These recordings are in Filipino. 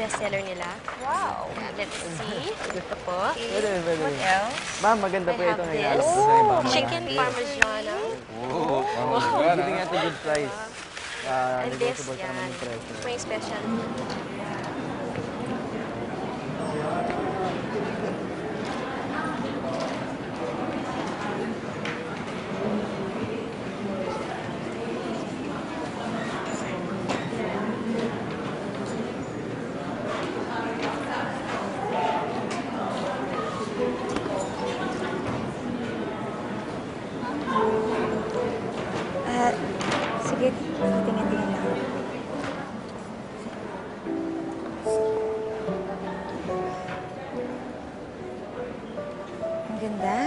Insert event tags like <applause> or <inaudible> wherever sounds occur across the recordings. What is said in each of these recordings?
bestseller nila. Wow. Yeah, let's see. <laughs> Ito po. Pwede, pwede. What else? Ma'am, maganda I po sa ibang mga. Chicken parmigiana. Oh, giving at a good price. Ah, And this, yan. yung price. Ito po yung Ah, sige, tingin-tingin lang. Ang ganda.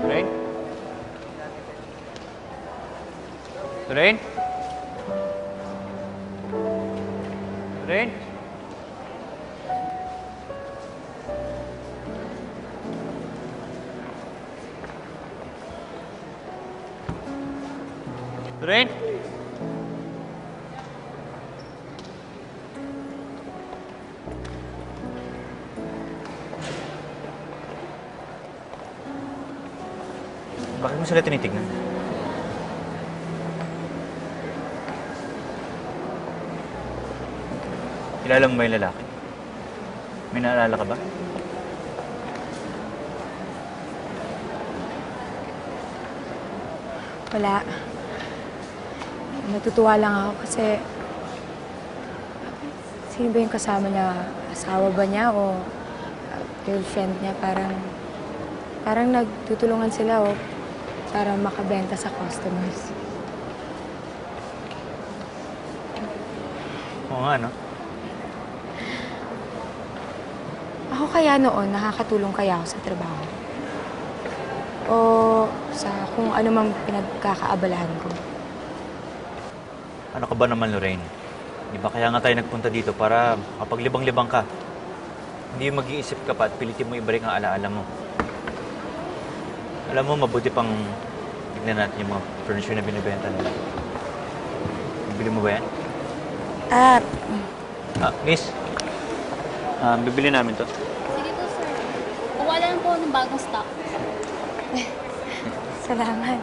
Rain? Rain? Rain? Rain? Bakit mo sila tinitignan? Kilala mo ba yung lalaki? May naalala ka ba? Wala. Natutuwa lang ako kasi... Sino ba yung kasama niya? Asawa ba niya o uh, girlfriend niya? Parang... Parang nagtutulungan sila o para makabenta sa customers. Oo nga, no? Ako kaya noon, nakakatulong kaya ako sa trabaho. O sa kung ano mang pinagkakaabalahan ko. Ano ka ba naman, Lorraine? Di ba kaya nga tayo nagpunta dito para kapaglibang-libang ka? Hindi yung mag-iisip ka pa at pilitin mo ibalik ang alaala mo. Alam mo, mabuti pang tignan natin yung mga furniture na binibenta nila. Bibili mo ba yan? Ah, Ah, miss. Ah, bibili namin to. Sige po, sir. Kuha lang po ng bagong stock. salamat.